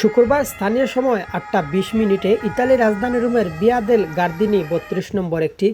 শুক্রবার স্থানীয় সময় আটটা বিশ মিনিটে ইতালি রাজধানী রোমের বিয়াদেল গার্দিনি বত্রিশ নম্বর একটি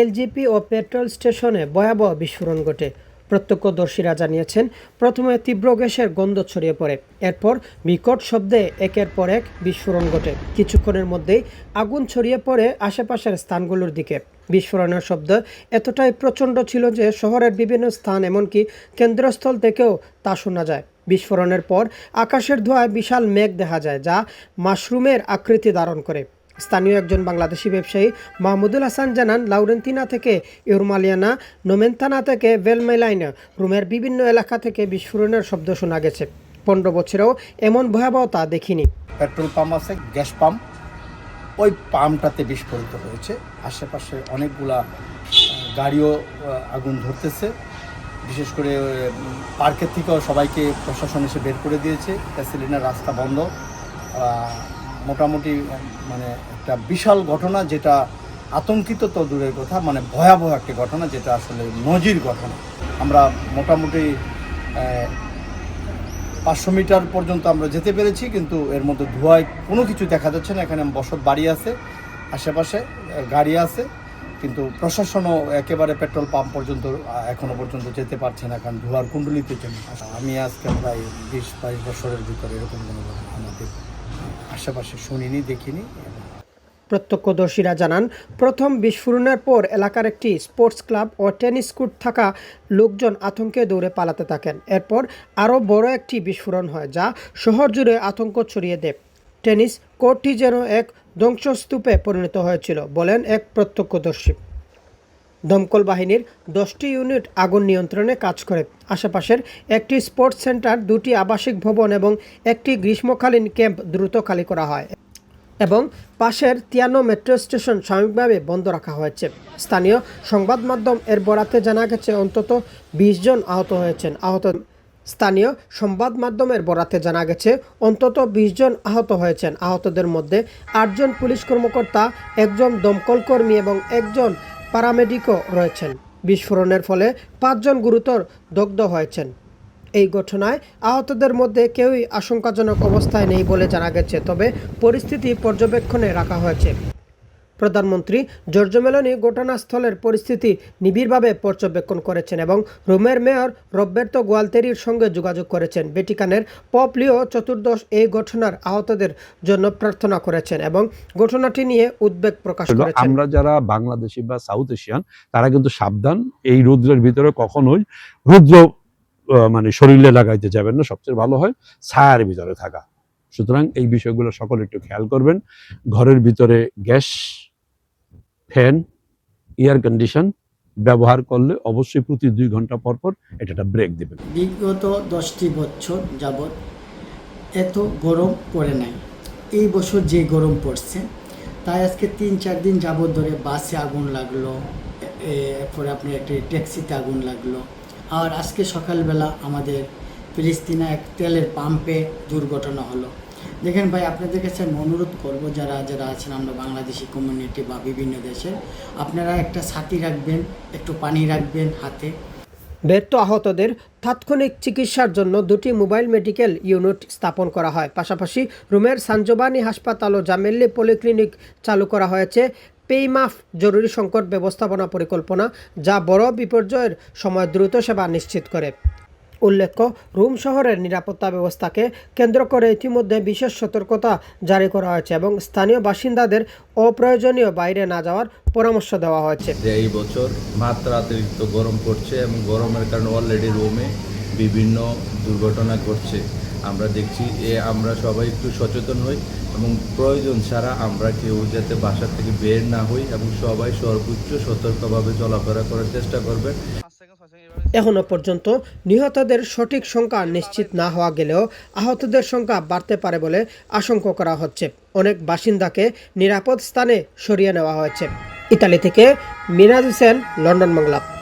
এলজিপি ও পেট্রোল স্টেশনে ভয়াবহ বিস্ফোরণ ঘটে। প্রত্যক্ষদর্শীরা জানিয়েছেন, প্রথমে তীব্র গ্যাসের গন্ধ ছড়িয়ে পড়ে। এরপর বিকট শব্দে একের পর এক বিস্ফোরণ ঘটে। কিছুক্ষণের মধ্যেই আগুন ছড়িয়ে পড়ে আশেপাশের স্থানগুলোর দিকে। বিস্ফোরণের শব্দ এতটাই প্রচণ্ড ছিল যে শহরের বিভিন্ন স্থান, এমনকি কেন্দ্রস্থল থেকেও তা শোনা যায়। বিস্ফোরণের পর আকাশের ধোঁয়ায় বিশাল মেঘ দেখা যায়, যা মাশরুমের আকৃতি ধারণ করে। স্থানীয় একজন বাংলাদেশি ব্যবসায়ী মাহমুদুল হাসান জানান, লাউরেন্তিনা থেকে ইউরমালিয়ানা, নোমেন্তানা থেকে ভেলমেলাইনা রুমের বিভিন্ন এলাকা থেকে বিস্ফোরণের শব্দ শোনা গেছে। পনেরো বছরেও এমন ভয়াবহতা দেখিনি। পেট্রোল পাম্প আছে, গ্যাস পাম্প। ওই পাম্পটাতে বিস্ফোরিত হয়েছে। আশেপাশে অনেকগুলা গাড়িও আগুন ধরতেছে। বিশেষ করে পার্কের থেকেও সবাইকে প্রশাসন এসে বের করে দিয়েছে। ক্যাসিলিনার রাস্তা বন্ধ। মোটামুটি মানে একটা বিশাল ঘটনা যেটা আতঙ্কিত তো দূরের কথা মানে ভয়াবহ একটি ঘটনা যেটা আসলে নজির ঘটনা আমরা মোটামুটি পাঁচশো মিটার পর্যন্ত আমরা যেতে পেরেছি, কিন্তু এর মধ্যে ধোঁয়ায় কোনো কিছু দেখা যাচ্ছে না। এখানে বসত বাড়ি আছে, আশেপাশে গাড়ি আছে। কিন্তু প্রশাসনও একেবারে পেট্রোল পাম্প পর্যন্ত আহ, এখনও পর্যন্ত যেতে পারছে না কারণ ধোঁয়ার কুণ্ডলিতে জন্য আমি আজকে প্রায় বিশ বাইশ বছরের ভিতরে এরকম কোনো ঘটনা আমাদের আশেপাশে শুনিনি দেখিনি। প্রত্যক্ষদর্শীরা জানান প্রথম বিস্ফোরণের পর এলাকার একটি স্পোর্টস ক্লাব ও টেনিস কোর্ট থাকা লোকজন আতঙ্কে দৌড়ে পালাতে থাকেন। এরপর আরও বড় একটি বিস্ফোরণ হয় যা শহর জুড়ে আতঙ্ক ছড়িয়ে দেয়। টেনিস কোর্টটি যেন এক ধ্বংসস্তূপে পরিণত হয়েছিল বলেন এক প্রত্যক্ষদর্শী। দমকল বাহিনীর দশটি ইউনিট আগুন নিয়ন্ত্রণে কাজ করে। আশেপাশের একটি স্পোর্টস সেন্টার, দুটি আবাসিক ভবন এবং একটি গ্রীষ্মকালীন ক্যাম্প দ্রুত খালি করা হয় এবং পাশের তিয়ানো মেট্রো স্টেশন সাময়িকভাবে বন্ধ রাখা হয়েছে। স্থানীয় সংবাদ মাধ্যম এর বরাতে জানা গেছে, অন্তত বিশ জন আহত হয়েছেন। আহত স্থানীয় সংবাদ মাধ্যমের বরাতে জানা গেছে, অন্তত বিশ জন আহত হয়েছেন। আহতদের মধ্যে আটজন পুলিশ কর্মকর্তা, একজন দমকল কর্মী এবং একজন প্যারামেডিকও রয়েছেন। বিস্ফোরণের ফলে পাঁচজন গুরুতর দগ্ধ হয়েছেন। এই ঘটনায় আহতদের মধ্যে কেউই আশঙ্কাজনক অবস্থায় নেই বলে জানা গেছে, তবে পরিস্থিতি পর্যবেক্ষণে রাখা হয়েছে। প্রধানমন্ত্রী জর্জ মেলোনি ঘটনাস্থলের পরিস্থিতি নিবিড়ভাবে পর্যবেক্ষণ করেছেন এবং রোমের মেয়র রবের্তো গোয়ালতেরির সঙ্গে যোগাযোগ করেছেন। ভ্যাটিকানের পপ লিও চতুর্দশ এই ঘটনার আহতদের জন্য প্রার্থনা করেছেন এবং ঘটনাটি নিয়ে উদ্বেগ প্রকাশ করেছেন। আমরা যারা বাংলাদেশি বা সাউথ এশিয়ান তারা কিন্তু সাবধান এই রুদ্রের ভিতরে কখনোই রুদ্র মানে শরীরে লাগাইতে যাবেন না সবচেয়ে ভালো হয় ছায়ার ভিতরে থাকা। সুতরাং এই বিষয়গুলো সকলে একটু খেয়াল করবেন। ঘরের ভিতরে গ্যাস ফ্যান এয়ার কন্ডিশন ব্যবহার করলে অবশ্যই প্রতি দুই ঘণ্টা পর পর এটা একটা ব্রেক দিবেন। বিগত দশটি বছর যাবৎ এত গরম পড়ে নাই। এই বছর যে গরম পড়ছে, তাই আজকে তিন চার দিন যাবৎ ধরে বাসে আগুন লাগল এরপরে আপনার একটি ট্যাক্সিতে আগুন লাগল। আর আজকে সকালবেলা আমাদের ফিলিস্তিনা এক তেলের পাম্পে দুর্ঘটনা হলো। দেখেন ভাই, আপনাদের কাছে আমি অনুরোধ করব, যারা যারা আছেন, আমরা বাংলাদেশি কমিউনিটি বা বিভিন্ন দেশের, আপনারা একটা ছাতি রাখবেন, একটু পানি রাখবেন হাতে। ব্যর্থ আহতদের তাৎক্ষণিক চিকিৎসার জন্য দুটি মোবাইল মেডিকেল ইউনিট স্থাপন করা হয়। পাশাপাশি রুমের সানজোবানি হাসপাতাল ও জামেল্লি পলিক্লিনিক চালু করা হয়েছে। পেইমাফ জরুরি সংকট ব্যবস্থাপনা পরিকল্পনা, যা বড় বিপর্যয়ের সময় দ্রুত সেবা নিশ্চিত করে। উল্লেখ্য, রোম শহরের নিরাপত্তা ব্যবস্থাকে কেন্দ্র করে ইতিমধ্যে বিশেষ সতর্কতা জারি করা হয়েছে এবং স্থানীয় বাসিন্দাদের অপ্রয়োজনীয় বাইরে না যাওয়ার পরামর্শ দেওয়া হয়েছে। এই বছর মাত্রা অতিরিক্ত গরম পড়ছে এবং গরমের কারণে অলরেডি রোমে বিভিন্ন দুর্ঘটনা ঘটছে। আমরা দেখছি এ আমরা সবাই একটু সচেতন হই এবং প্রয়োজন ছাড়া আমরা কেউ যাতে বাসা থেকে বের না হই এবং সবাই সর্বোচ্চ সতর্কভাবে চলাফেরা করার চেষ্টা করবেন এখনও পর্যন্ত নিহতদের সঠিক সংখ্যা নিশ্চিত না হওয়া গেলেও আহতদের সংখ্যা বাড়তে পারে বলে আশঙ্কা করা হচ্ছে। অনেক বাসিন্দাকে নিরাপদ স্থানে সরিয়ে নেওয়া হয়েছে। ইতালি থেকে মিনাজ হোসেন, লন্ডন বাংলা।